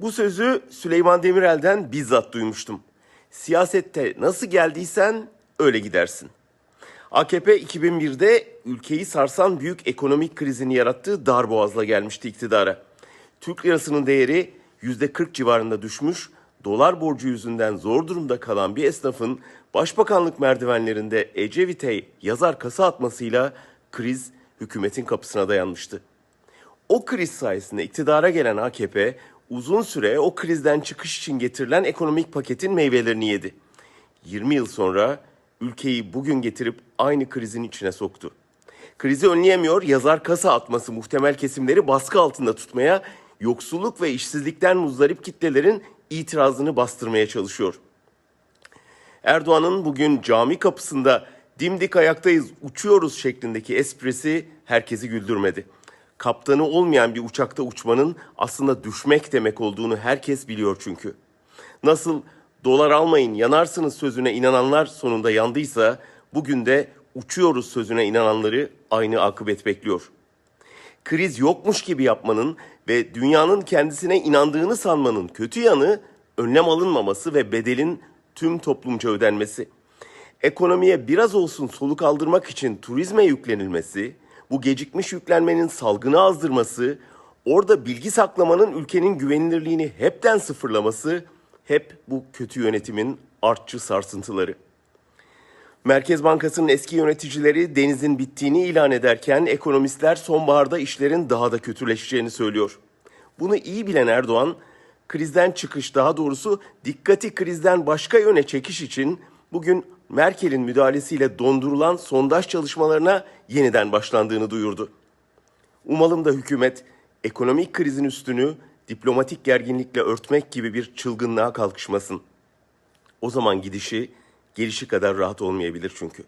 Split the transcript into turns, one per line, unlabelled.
Bu sözü Süleyman Demirel'den bizzat duymuştum. Siyasette nasıl geldiysen öyle gidersin. AKP 2001'de ülkeyi sarsan büyük ekonomik krizini yarattığı darboğazla gelmişti iktidara. Türk lirasının değeri %40 civarında düşmüş, dolar borcu yüzünden zor durumda kalan bir esnafın başbakanlık merdivenlerinde Ecevit'e yazar kasa atmasıyla kriz hükümetin kapısına dayanmıştı. O kriz sayesinde iktidara gelen AKP uzun süre o krizden çıkış için getirilen ekonomik paketin meyvelerini yedi. 20 yıl sonra ülkeyi bugün getirip aynı krizin içine soktu. Krizi önleyemiyor, yazar kasa atması muhtemel kesimleri baskı altında tutmaya, yoksulluk ve işsizlikten muzdarip kitlelerin itirazını bastırmaya çalışıyor. Erdoğan'ın bugün cami kapısında dimdik ayaktayız, uçuyoruz şeklindeki esprisi herkesi güldürmedi. Kaptanı olmayan bir uçakta uçmanın aslında düşmek demek olduğunu herkes biliyor çünkü. Nasıl dolar almayın yanarsınız sözüne inananlar sonunda yandıysa bugün de uçuyoruz sözüne inananları aynı akıbet bekliyor. Kriz yokmuş gibi yapmanın ve dünyanın kendisine inandığını sanmanın kötü yanı önlem alınmaması ve bedelin tüm toplumca ödenmesi. Ekonomiye biraz olsun soluk aldırmak için turizme yüklenilmesi, bu gecikmiş yüklenmenin salgını azdırması, orada bilgi saklamanın ülkenin güvenilirliğini hepten sıfırlaması hep bu kötü yönetimin artçı sarsıntıları. Merkez Bankası'nın eski yöneticileri denizin bittiğini ilan ederken ekonomistler sonbaharda işlerin daha da kötüleşeceğini söylüyor. Bunu iyi bilen Erdoğan, krizden çıkış daha doğrusu dikkati krizden başka yöne çekiş için bugün Merkel'in müdahalesiyle dondurulan sondaj çalışmalarına yeniden başlandığını duyurdu. Umalım da hükümet ekonomik krizin üstünü diplomatik gerginlikle örtmek gibi bir çılgınlığa kalkışmasın. O zaman gidişi gelişi kadar rahat olmayabilir çünkü.